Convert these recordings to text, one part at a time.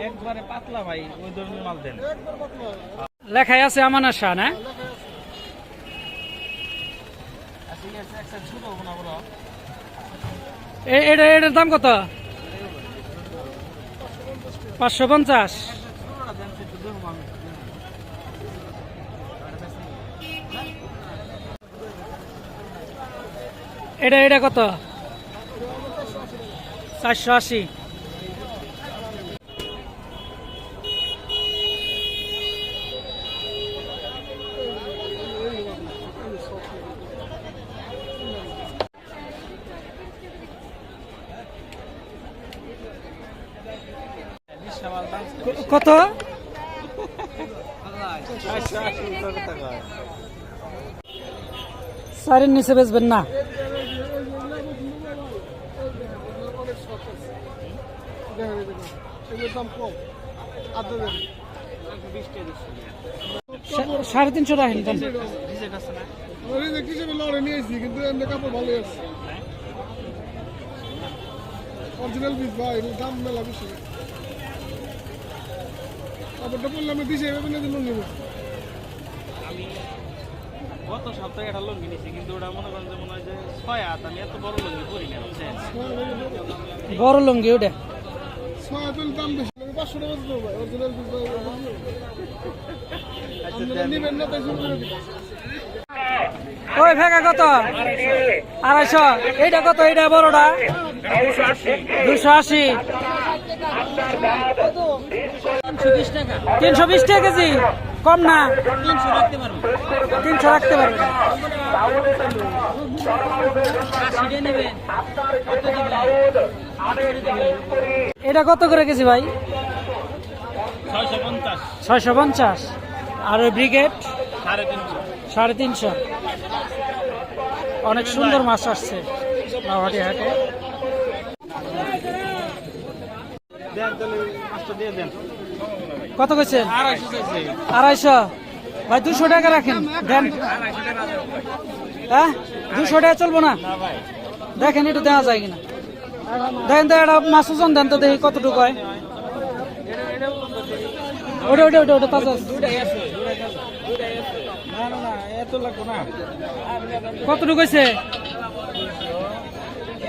একবারে পাতলা ভাই, ওই ধরনের মাল দেন। লেখাই আছে আমানের শাহ, না? এটা দাম কত? পাঁচশো পঞ্চাশ। এটা এটা কত? চারশো আশি বিশটা মাল দাম ক- কত? সারের নিচে বেচবেন না। সাড়ে তিনশো রাখেন অরিজিনাল ভাই দাম মেলা কাপড়টা বললে আমি দিশে এভাবে নিয়ে দিলাম নিব। আমি গত সপ্তাহে একটা লুঙ্গি নিয়েছি কিন্তু ওটা মনে করেন যে মনে হয় যে ছয় হাত আমি এত বড় লুঙ্গি পরি না বুঝছেন? বড় লুঙ্গি ওটা? ছয় তুল দাম বেশি পাঁচশো টাকা দিতে ভাই অরিজিনাল আচ্ছা আপনারা নিবেন না তাই শুরু করে ওই ভেগা কত? আড়াইশো। এইটা কত? এইটা বড়টা? দুশো আশি। তিনশো বিশ টাকা। কেজি? কম না। তিনশো রাখতে পারব। এটা কত করে কেজি ভাই? ছয়শো পঞ্চাশ। আর ওই ব্রিগেড? সাড়ে তিনশো। অনেক সুন্দর মাছ আসছে হাটে দেন তাহলে মাছটা দিয়ে দেন। কত কইছেন? আড়াইশো। ভাই, দুশো টাকা রাখেন, দেন। হ্যাঁ? দুশো টাকা চলবো না? দেখেন একটু দেওয়া যায় কিনা। দেখেন তো একটা মাছ ওজন দেন তো দেখি কতটুকু হয়। ওটা ওটা ওটা ওটা আছে। দুটাই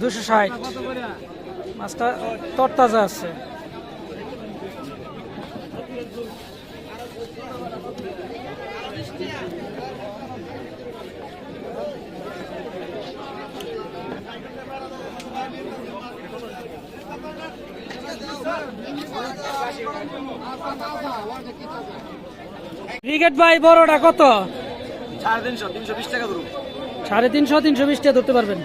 দুশো ষাট মাছটা তরতাজা আছে। ক্রিকেট ভাই বড়টা কত? সাড়ে তিনশো তিনশো বিশ টাকা ধরুন। সাড়ে তিনশো তিনশো বিশ টাকা ধরতে পারবেন।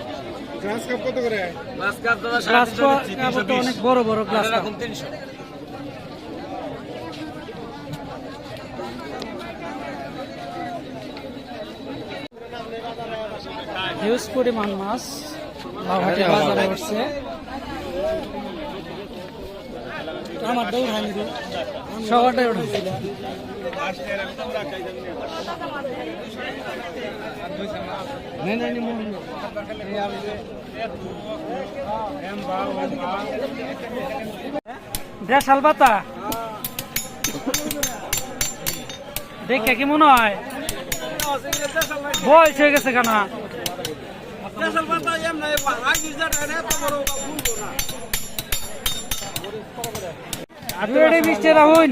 গ্রাস কাপ কত করে? গ্লাস কাপ দাদা গ্লাস কাপ অনেক বড় বড় গ্লাস কাপ। রাখুন তিনশো। হিউজ পরিমাণ মাছ লাউহাটি বাজারে উঠছে আমার দৌড় হানি সবারটাই উঠেছে দেশাল পাতা দেখে কি মনে হয়? বয়স হয়ে গেছে কেন? দুই মিষ্টি রাহুল।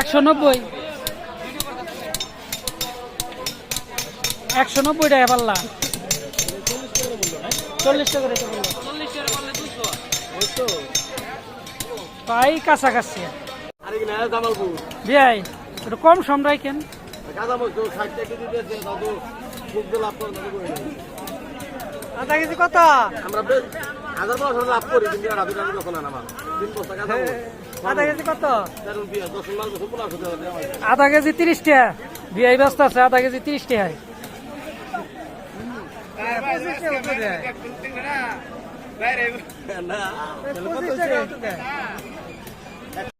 একশো নব্বই। একশো নব্বই টাকা পাল্লা। চল্লিশ টাকা পাই কাছাকাছি। বিয়াই কম সম রাখেন আধা কেজি কত? আমরা হাজার লাভ করি কিন্তু এটা দুটা যখন আমার তিন বস্তা কাদা আধা কেজি কত? আধা কেজি তিরিশ টাকা। বিআই ব্যস্ত আছে আধা কেজি তিরিশ টাকা। না